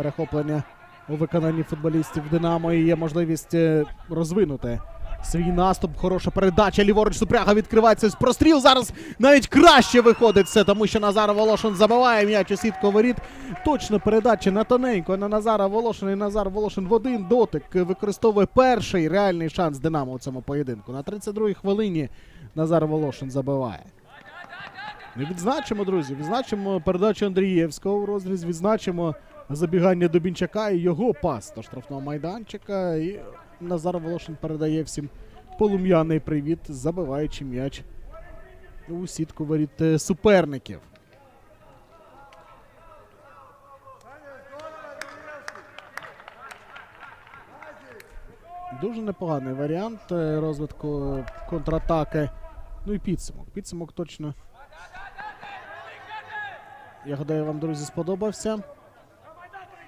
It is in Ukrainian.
перехоплення у виконанні футболістів Динамо і є можливість е, розвинути свій наступ. Хороша передача. Ліворуч Супряга відкривається з простріл. Зараз навіть краще виходить все, тому що Назар Волошин забиває м'яч у сітку воріт. Точно передача на тоненько на Назара Волошина. І Назар Волошин в один дотик використовує перший реальний шанс Динамо у цьому поєдинку. На 32-й хвилині Назар Волошин забиває. Ми відзначимо, друзі, відзначимо передачу Андрієвського в розріз, відзначимо забігання Дубінчака і його пас до штрафного майданчика. І Назар Волошин передає всім полум'яний привіт, забиваючи м'яч у сітку воріт е, суперників. Дуже непоганий варіант е, розвитку контратаки. Ну і підсумок. Підсумок точно. Я гадаю, вам, друзі, сподобався.